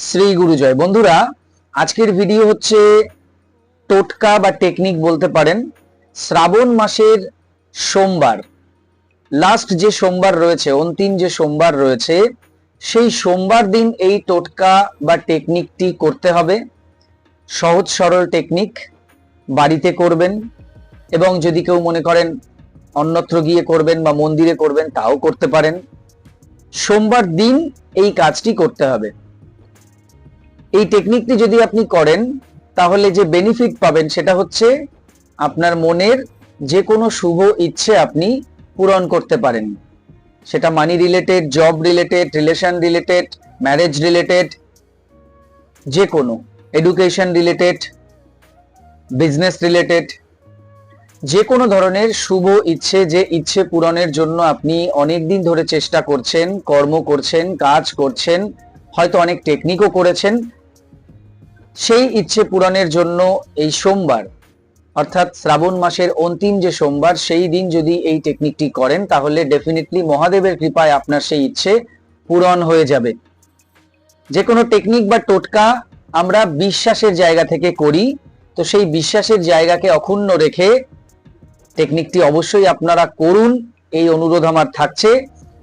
শ্রী গুরুজয় বন্ধুরা, আজকের ভিডিও হচ্ছে টোটকা বা টেকনিক বলতে পারেন। শ্রাবণ মাসের সোমবার। লাস্ট যে সোমবার রয়েছে, অন্তিম যে সোমবার রয়েছে, সেই সোমবার দিন এই টোটকা বা টেকনিকটি করতে হবে। সহজ সরল টেকনিক বাড়িতে করবেন এবং যদি কেউ মনে করেন অন্যত্র গিয়ে করবেন বা মন্দিরে করবেন, তাও করতে পারেন। সোমবার দিন এই কাজটি করতে হবে। টেকনিকটি যদি আপনি করেন, তাহলে যে বেনিফিট পাবেন সেটা হচ্ছে আপনার মনের যে কোনো শুভ ইচ্ছে আপনি পূরণ করতে পারেন। সেটা money related job related relation related marriage related যে কোনো এডুকেশন রিলেটেড বিজনেস রিলেটেড যে কোনো ধরনের শুভ ইচ্ছে যে ইচ্ছে পূরণের জন্য আপনি অনেক দিন ধরে চেষ্টা করছেন, কর্ম করছেন, কাজ করছেন, হয়তো অনেক টেকনিকও করেছেন সেই ইচ্ছে পূরণের জন্য এই সোমবার, অর্থাৎ শ্রাবণ মাসের অন্তিম যে সোমবার, সেই দিন যদি এই টেকনিকটি করেন, তাহলে ডেফিনেটলি মহাদেবের কৃপায় আপনার সেই ইচ্ছে পূরণ হয়ে যাবে। যে কোনো টেকনিক বা টোটকা আমরা বিশ্বাসের জায়গা থেকে করি, তো সেই বিশ্বাসের জায়গাকে অক্ষুণ্ণ রেখে টেকনিকটি অবশ্যই আপনারা করুন, এই অনুরোধ আমার থাকছে,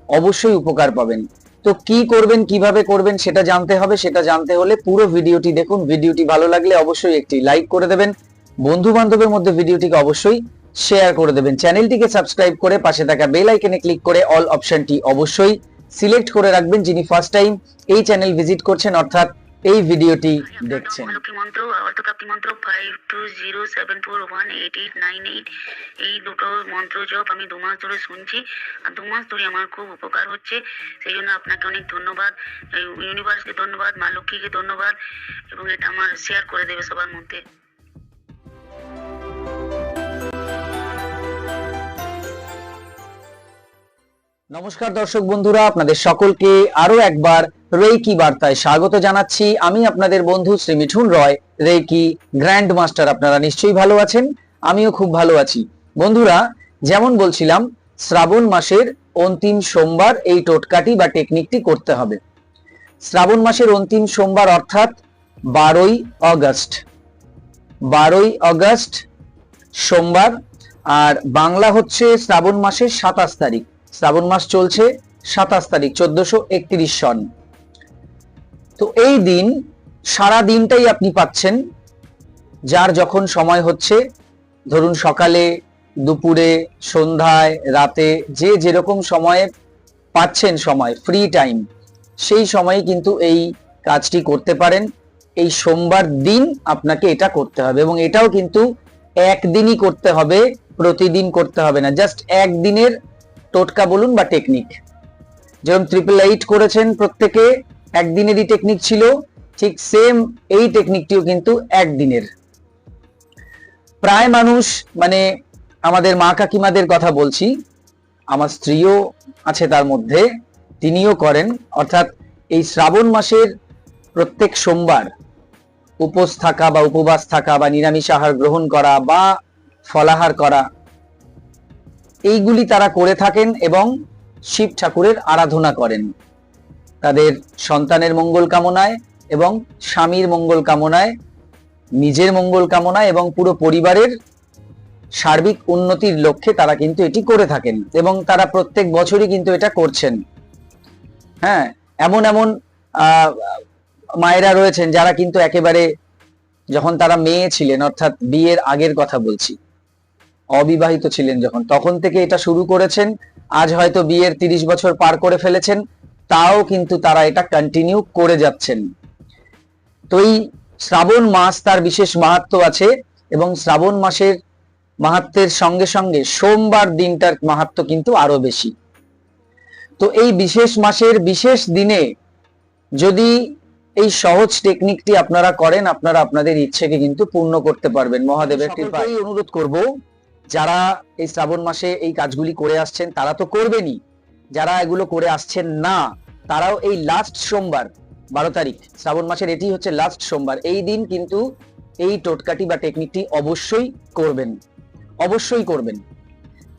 অবশ্যই উপকার পাবেন। তো কি করবেন, কীভাবে করবেন সেটা জানতে হবে। সেটা জানতে হলে পুরো ভিডিওটি দেখুন। ভিডিওটি ভালো লাগলে অবশ্যই একটি লাইক করে দেবেন। বন্ধু বান্ধবের মধ্যে ভিডিওটিকে অবশ্যই শেয়ার করে দেবেন। চ্যানেলটিকে সাবস্ক্রাইব করে পাশে থাকা বেল আইকনে ক্লিক করে অল অপশনটি অবশ্যই সিলেক্ট করে রাখবেন যিনি ফার্স্ট টাইম এই চ্যানেল ভিজিট করছেন, অর্থাৎ এই ভিডিওটি দেখছেন। এই দুটো মন্ত্র জপ আমি দু মাস ধরে শুনছি আর দু মাস ধরে আমার খুব উপকার হচ্ছে। সেই জন্য আপনাকে অনেক ধন্যবাদ ইউনিভার্সকে ধন্যবাদ মা লক্ষ্মীকে ধন্যবাদ এবং এটা আমার শেয়ার করে দেবে সবার মধ্যে। নমস্কার দর্শক বন্ধুরা আপনাদের সকলকে আরও একবার রেকি বার্তায় স্বাগত জানাচ্ছি। আমি আপনাদের বন্ধু Shri Mithun Roy reiki grand master আপনারা নিশ্চয়ই ভালো আছেন, আমিও খুব ভালো আছি। বন্ধুরা, যেমন বলছিলাম, শ্রাবণ মাসের অন্তিম সোমবার এই টোটকাটি বা টেকনিকটি করতে হবে। শ্রাবণ মাসের অন্তিম সোমবার অর্থাৎ বারোই অগস্ট। বারোই অগস্ট সোমবার, আর বাংলা হচ্ছে শ্রাবণ মাসের সাতাশ তারিখ। শ্রাবণ মাস চলছে সাতাশ তারিখ, চোদ্দশো একত্রিশ সন। তো এই দিন, সারা দিনটাই আপনি পাচ্ছেন। যার যখন সময় হচ্ছে, ধরুন সকালে, দুপুরে, সন্ধ্যায়, রাতে, যে যেরকম সময়ে পাচ্ছেন সময় ফ্রি টাইম সেই সময়ে কিন্তু এই কাজটি করতে পারেন। এই সোমবার দিন আপনাকে এটা করতে হবে এবং এটাও কিন্তু একদিনই করতে হবে, প্রতিদিন করতে হবে না। জাস্ট একদিনের টোটকা বলুন বা টেকনিক যেরকম ট্রিপল এইট করেছেন প্রত্যেকে একদিনেরই টেকনিক ছিল, ঠিক সেম এই টেকনিকটিও কিন্তু একদিনের। প্রায় মানুষ মানে আমাদের মা কাকিমাদের কথা বলছি, আমার স্ত্রীও আছে তার মধ্যে, তিনিও করেন, অর্থাৎ এই শ্রাবণ মাসের প্রত্যেক সোমবার উপোস থাকা বা উপবাস থাকা বা নিরামিষ আহার গ্রহণ করা বা ফলাহার করা, এইগুলি তারা করে থাকেন এবং শিব ঠাকুরের আরাধনা করেন। তাদের সন্তানের মঙ্গল কামনায় এবং স্বামীর মঙ্গল কামনায়, নিজের মঙ্গল কামনায় এবং পুরো পরিবারের সার্বিক উন্নতির লক্ষ্যে তারা কিন্তু এটি করে থাকেন এবং তারা প্রত্যেক বছরই কিন্তু এটা করছেন। হ্যাঁ এমন এমন মায়েরা রয়েছেন যারা কিন্তু একেবারে যখন তারা মেয়ে ছিলেন, অর্থাৎ বিয়ের আগের কথা বলছি, অবিবাহিত ছিলেন যখন, তখন থেকে এটা শুরু করেছেন, আজ হয়তো বিয়ের তিরিশ বছর পার করে ফেলেছেন তাও কিন্তু তারা এটা কন্টিনিউ করে যাচ্ছেন। তো এই শ্রাবণ মাস তার বিশেষ মাহাত্ম আছে এবং শ্রাবণ মাসের মাহাত্মের সঙ্গে সঙ্গে সোমবার দিনটার মাহাত্ম কিন্তু আরও বেশি। তো এই বিশেষ মাসের বিশেষ দিনে যদি এই সহজ টেকনিকটি আপনারা করেন আপনারা আপনাদের ইচ্ছেকে কিন্তু পূর্ণ করতে পারবেন। মহাদেবের কৃপায়। অনুরোধ করব যারা এই শ্রাবণ মাসে এই কাজগুলি করে আসছেন তারা তো করবেনই। যারা এগুলো করে আসছেন না, তারাও এই লাস্ট সোমবার, বারো তারিখ, শ্রাবণ মাসের এটি হচ্ছে লাস্ট সোমবার, এই দিন কিন্তু এই টোটকাটি বা টেকনিকটি অবশ্যই করবেন অবশ্যই করবেন।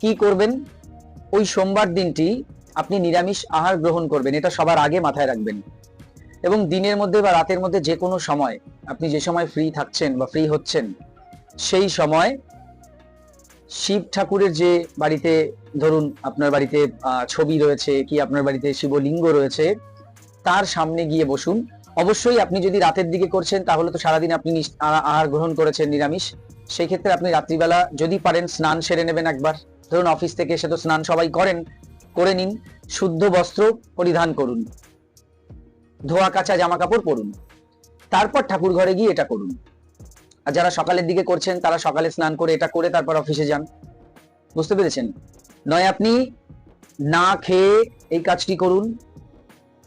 কি করবেন? ওই সোমবার দিনটি আপনি নিরামিষ আহার গ্রহণ করবেন, এটা সবার আগে মাথায় রাখবেন। এবং দিনের মধ্যে বা রাতের মধ্যে যে কোনো সময় আপনি যে সময় ফ্রি থাকছেন বা ফ্রি হচ্ছেন, সেই সময় শিব ঠাকুরের যে বাড়িতে, ধরুন আপনার বাড়িতে ছবি রয়েছে কি আপনার বাড়িতে শিবলিঙ্গ রয়েছে, তার সামনে গিয়ে বসুন। অবশ্যই আপনি যদি রাতের দিকে করছেন, তাহলে তো সারাদিন আপনি আহার গ্রহণ করেছেন নিরামিষ। সেই ক্ষেত্রে আপনি রাত্রিবেলা যদি পারেন স্নান সেরে নেবেন একবার। ধরুন অফিস থেকে এসে তো স্নান সবাই করেন, করে নিন। শুদ্ধ বস্ত্র পরিধান করুন। ধোয়া কাচা জামা কাপড় পরুন। তারপর ঠাকুর ঘরে গিয়ে এটা করুন। আর যারা সকালের দিকে করছেন, তারা সকালে স্নান করে এটা করে তারপর অফিসে যান। বুঝতে পেরেছেন? নয়, আপনি না খেয়ে এই কাজটি করুন।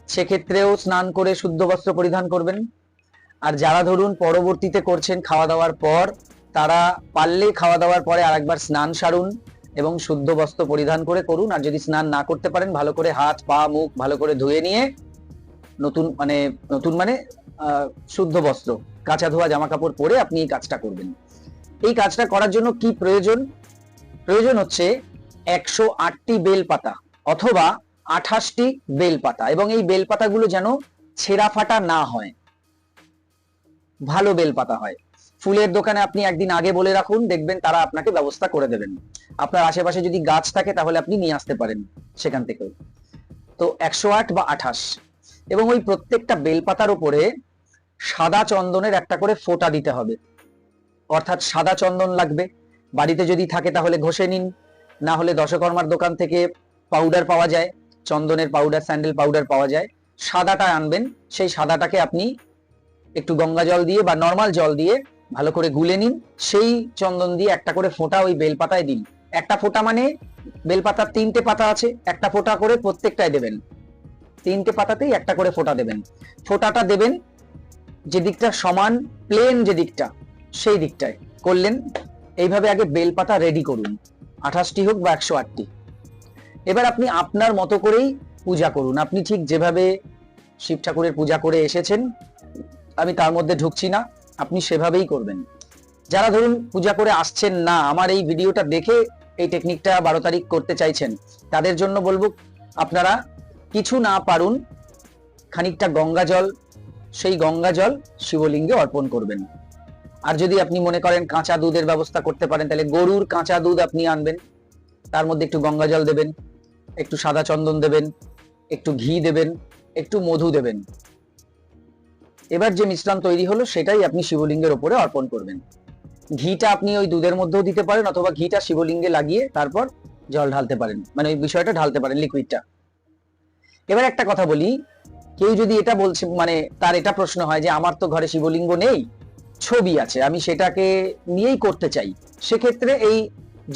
সেক্ষেত্রেও স্নান করে শুদ্ধ বস্ত্র পরিধান করবেন। আর যারা ধরুন পরবর্তীতে করছেন খাওয়া দাওয়ার পর, তারা পারলে খাওয়া দাওয়ার পরে আরেকবার স্নান সারুন এবং শুদ্ধ বস্ত্র পরিধান করে করুন। আর যদি স্নান না করতে পারেন, ভালো করে হাত, পা, মুখ ভালো করে ধুয়ে নিয়ে নতুন মানে নতুন মানে শুদ্ধ বস্ত্র, কাঁচা ধোয়া জামা কাপড় পরে আপনি এই কাজটা করবেন। এই কাজটা করার জন্য কি প্রয়োজন? প্রয়োজন হচ্ছে একশো আটটি বেল পাতা অথবা আঠাশটি বেল পাতা এবং এই বেল পাতাগুলো যেন ছেঁড়া ফাটা না হয়। ভালো বেল পাতা হয়। ফুলের দোকানে আপনি একদিন আগে বলে রাখুন, দেখবেন তারা আপনাকে ব্যবস্থা করে দেবেন। আপনার আশেপাশে যদি গাছ থাকে তাহলে আপনি নিয়ে আসতে পারেন সেখান থেকেও। তো একশো আট বা আঠাশ এবং ওই প্রত্যেকটা বেলপাতার উপরে সাদা চন্দনের একটা করে ফোঁটা দিতে হবে। অর্থাৎ সাদা চন্দন লাগবে। বাড়িতে যদি থাকে তাহলে ঘষে নিন। না হলে দশকর্মার দোকান থেকে পাউডার পাওয়া যায়। চন্দনের পাউডার স্যান্ডেল পাউডার পাওয়া যায়। সাদাটা আনবেন। সেই সাদাটাকে আপনি একটু গঙ্গা জল দিয়ে বা নর্মাল জল দিয়ে ভালো করে গুলে নিন। সেই চন্দন দিয়ে একটা করে ফোঁটা ওই বেলপাতায় দিন। একটা ফোঁটা মানে বেলপাতার তিনটে পাতা আছে। একটা ফোঁটা করে প্রত্যেকটায় দেবেন। তিনটে পাতাতেই একটা করে ফোঁটা দেবেন। ফোঁটাটা দেবেন যে দিকটা সমান প্লেন যে দিকটা, সেই দিকটায়। করলেন, এইভাবে আগে বেলপাতা রেডি করুন। আঠাশটি হোক বা একশো আটটি। এবার আপনি আপনার মতো করেই পূজা করুন। আপনি ঠিক যেভাবে শিব ঠাকুরের পূজা করে এসেছেন, আমি তার মধ্যে ঢুকছি না, আপনি সেভাবেই করবেন। যারা ধরুন পূজা করে আসছেন না, আমার এই ভিডিওটা দেখে এই টেকনিকটা বারো তারিখ করতে চাইছেন, তাদের জন্য বলব, আপনারা কিছু না পারুন, খানিকটা গঙ্গা জল, সেই গঙ্গা জল শিবলিঙ্গে অর্পণ করবেন। আর যদি আপনি মনে করেন কাঁচা দুধের ব্যবস্থা করতে পারেন, তাহলে গরুর কাঁচা দুধ আপনি আনবেন। তার মধ্যে একটু গঙ্গা জল দেবেন, একটু সাদা চন্দন দেবেন, একটু ঘি দেবেন, একটু মধু দেবেন। এবার যে মিশ্রণ তৈরি হলো, সেটাই আপনি শিবলিঙ্গের ওপরে অর্পণ করবেন। ঘিটা আপনি ওই দুধের মধ্যেও দিতে পারেন, অথবা ঘিটা শিবলিঙ্গে লাগিয়ে তারপর জল ঢালতে পারেন। মানে ওই বিষয়টা ঢালতে পারেন লিকুইডটা এবার একটা কথা বলি, কেউ যদি এটা বলছে মানে তার এটা প্রশ্ন হয় যে আমার তো ঘরে শিবলিঙ্গ নেই, ছবি আছে, আমি সেটাকে নিয়েই করতে চাই, সেক্ষেত্রে এই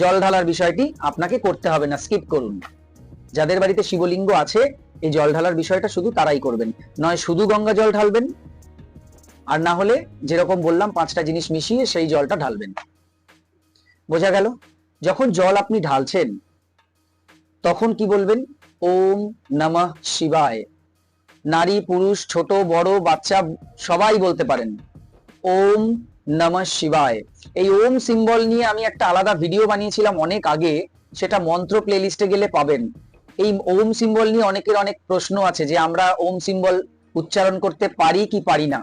জল ঢালার বিষয়টি আপনাকে করতে হবে না স্কিপ করুন। যাদের বাড়িতে শিবলিঙ্গ আছে, এই জল ঢালার বিষয়টা শুধু তারাই করবেন, নয় শুধু গঙ্গা জল ঢালবেন, আর না হলে যেরকম বললাম, পাঁচটা জিনিস মিশিয়ে সেই জলটা ঢালবেন। বোঝা গেল? যখন জল আপনি ঢালছেন, তখন কি বলবেন? ওম নমঃ শিবায়। নারী, পুরুষ, ছোট, বড়, বাচ্চা সবাই বলতে পারেন। ওম নমঃ শিবায়। এই ওম সিম্বল নিয়ে আমি একটা আলাদা ভিডিও বানিয়েছিলাম অনেক আগে, সেটা মন্ত্র প্লেলিস্টে গেলে পাবেন। এই ওম সিম্বল নিয়ে অনেকের অনেক প্রশ্ন আছে যে আমরা ওম সিম্বল উচ্চারণ করতে পারি কি পারি না।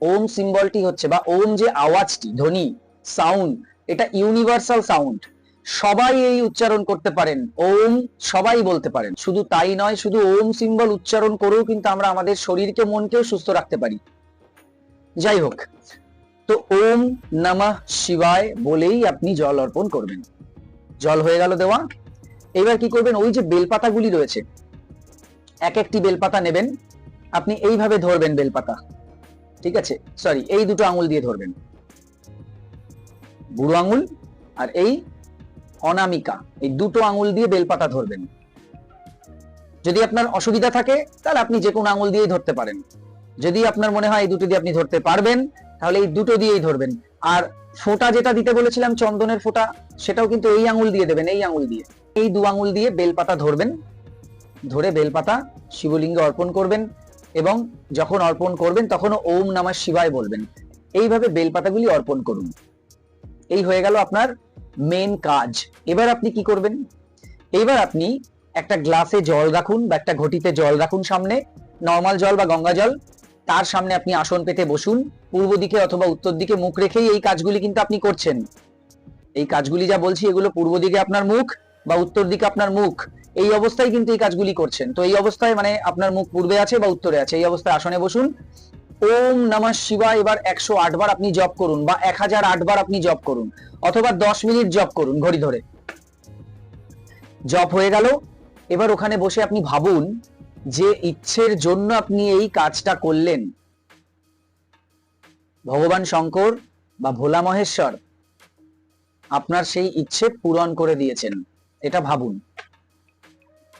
ওম সিম্বলটি হচ্ছে বা ওম যে আওয়াজটি, ধ্বনি সাউন্ড এটা ইউনিভার্সাল সাউন্ড সবাই এই উচ্চারণ করতে পারেন। ওম সবাই বলতে পারেন। শুধু তাই নয়, শুধু ওম সিম্বল উচ্চারণ করেও কিন্তু আমরা আমাদের শরীরকে, মনকেও সুস্থ রাখতে পারি। যাই হোক, তো ওম নমঃ শিবায় বলেই আপনি জল অর্পণ করবেন। জল হয়ে গেল দেওয়া। এবার কি করবেন? ওই যে বেলপাতাগুলি রয়েছে, এক একটি বেলপাতা নেবেন। আপনি এইভাবে ধরবেন বেলপাতা। ঠিক আছে? সরি এই দুটো আঙুল দিয়ে ধরবেন। বুড়ো আঙুল আর এই অনামিকা, এই দুটো আঙুল দিয়ে বেলপাতা ধরবেন। যদি আপনার অসুবিধা থাকে, তাহলে আপনি যে কোনো আঙুল দিয়েই ধরতে পারেন। যদি আপনার মনে হয় এই দুটো দিয়ে আপনি ধরতে পারবেন, তাহলে এই দুটো দিয়েই ধরবেন। আর ফোঁটা যেটা দিতে বলেছিলাম, চন্দনের ফোঁটা, সেটাও কিন্তু এই আঙুল দিয়ে দেবেন, এই আঙুল দিয়ে। এই দু আঙুল দিয়ে বেলপাতা ধরবেন। ধরে বেলপাতা শিবলিঙ্গে অর্পণ করবেন এবং যখন অর্পণ করবেন, তখন ওম নামা শিবায় বলবেন। এইভাবে বেলপাতাগুলি অর্পণ করুন। এই হয়ে গেল আপনার মেন কাজ। এবার আপনি কি করবেন? এবার আপনি একটা গ্লাসে জল রাখুন বা একটা ঘটিতে জল রাখুন সামনে নর্মাল জল বা গঙ্গা জল। তার সামনে আপনি আসন পেতে বসুন। পূর্ব দিকে অথবা উত্তর দিকে মুখ রেখেই এই কাজগুলি কিন্তু আপনি করছেন। এই কাজগুলি যা বলছি, এগুলো পূর্ব দিকে আপনার মুখ বা উত্তর দিকে আপনার মুখ। এই অবস্থায় কিন্তু এই কাজগুলি করছেন। তো এই অবস্থায় মানে আপনার মুখ পূর্বে আছে বা উত্তরে আছে। এই অবস্থায় আসনে বসুন। ওম নমঃ শিবায়। এবার একশো আট বার আপনি জপ করুন বা এক হাজার আট বার আপনি জপ করুন, অথবা দশ মিনিট জপ করুন ঘড়ি ধরে। জপ হয়ে গেল। এবার ওখানে বসে আপনি ভাবুন যে ইচ্ছের জন্য আপনি এই কাজটা করলেন। ভগবান শঙ্কর বা ভোলা মহেশ্বর আপনার সেই ইচ্ছে পূরণ করে দিয়েছেন, এটা ভাবুন।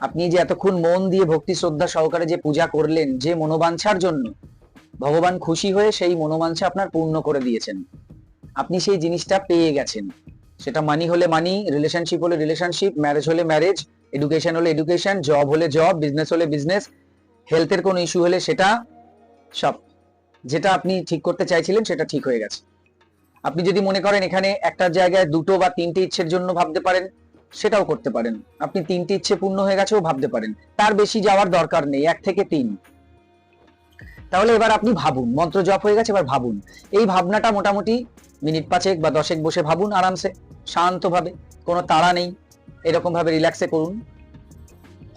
আপনি যে এতক্ষণ মন দিয়ে ভক্তি শ্রদ্ধা সহকারে যে পূজা করলেন, যে মনোবাঞ্ছার জন্য ভগবান খুশি হয়ে সেই মনোবাঞ্ছা আপনার পূর্ণ করে দিয়েছেন। আপনি সেই জিনিসটা পেয়ে গেছেন। সেটা মানি হলে মানি রিলেশনশিপ হলে রিলেশনশিপ ম্যারেজ হলে ম্যারেজ এডুকেশন হলে এডুকেশন জব হলে জব বিজনেস হলে বিজনেস হেলথের কোনো ইস্যু হলে সেটা সব। যেটা আপনি ঠিক করতে চাইছিলেন সেটা ঠিক হয়ে গেছে। আপনি যদি মনে করেন এখানে একটা জায়গায় দুটো বা তিনটে ইচ্ছের জন্য ভাবতে পারেন, সেটাও করতে পারেন। আপনি তিনটে ইচ্ছে পূর্ণ হয়ে গেছেও ভাবতে পারেন। তার বেশি যাওয়ার দরকার নেই, এক থেকে তিন। তাহলে এবার আপনি ভাবুন, মন্ত্র জপ হয়ে গেছে, এবার ভাবুন। এই ভাবনাটা মোটামুটি মিনিট পাঁচেক বা দশেক বসে ভাবুন আরামসে, শান্তভাবে, কোনো তাড়া নেই, এরকম ভাবে রিল্যাক্সে করুন।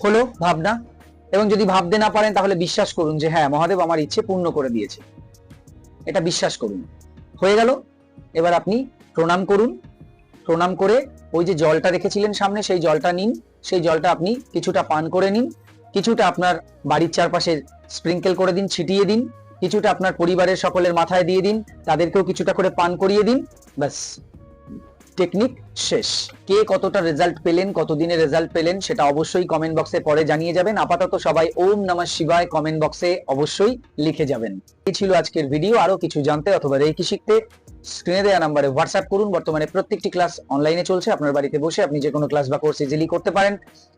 হলো ভাবনা, এবং যদি ভাবতে না পারেন তাহলে বিশ্বাস করুন যে হ্যাঁ মহাদেব আমার ইচ্ছে পূর্ণ করে দিয়েছে। এটা বিশ্বাস করুন। হয়ে গেল, এবার আপনি প্রণাম করুন। প্রণাম করে ওই যে জলটা রেখেছিলেন সামনে, সেই জলটা নিন, সেই জলটা আপনি কিছুটা পান করে নিন। কিছুটা আপনার বাড়ির চারপাশে স্প্রিঙ্কেল করে দিন, ছিটিয়ে দিন, কিছুটা আপনার পরিবারের সকলের মাথায় দিয়ে দিন, তাদেরকেও কিছুটা করে পান করিয়ে দিন, ব্যাস। টেকনিক শেষ। কে কতটা রেজাল্ট পেলেন, কতদিনে রেজাল্ট পেলেন, সেটা অবশ্যই কমেন্ট বক্সে পরে জানিয়ে যাবেন। আপাতত সবাই ওম নমঃ শিবায় কমেন্ট বক্সে অবশ্যই লিখে যাবেন। এই ছিল আজকের ভিডিও। আরও কিছু জানতে অথবা রেকি শিখতে স্ক্রিনে দেওয়া নাম্বারে হোয়াটসঅ্যাপ করুন। বর্তমানে প্রত্যেকটি ক্লাস অনলাইনে চলছে। আপনার বাড়িতে বসে আপনি যে কোনো ক্লাস বা কোর্স ইজিলি করতে পারেন।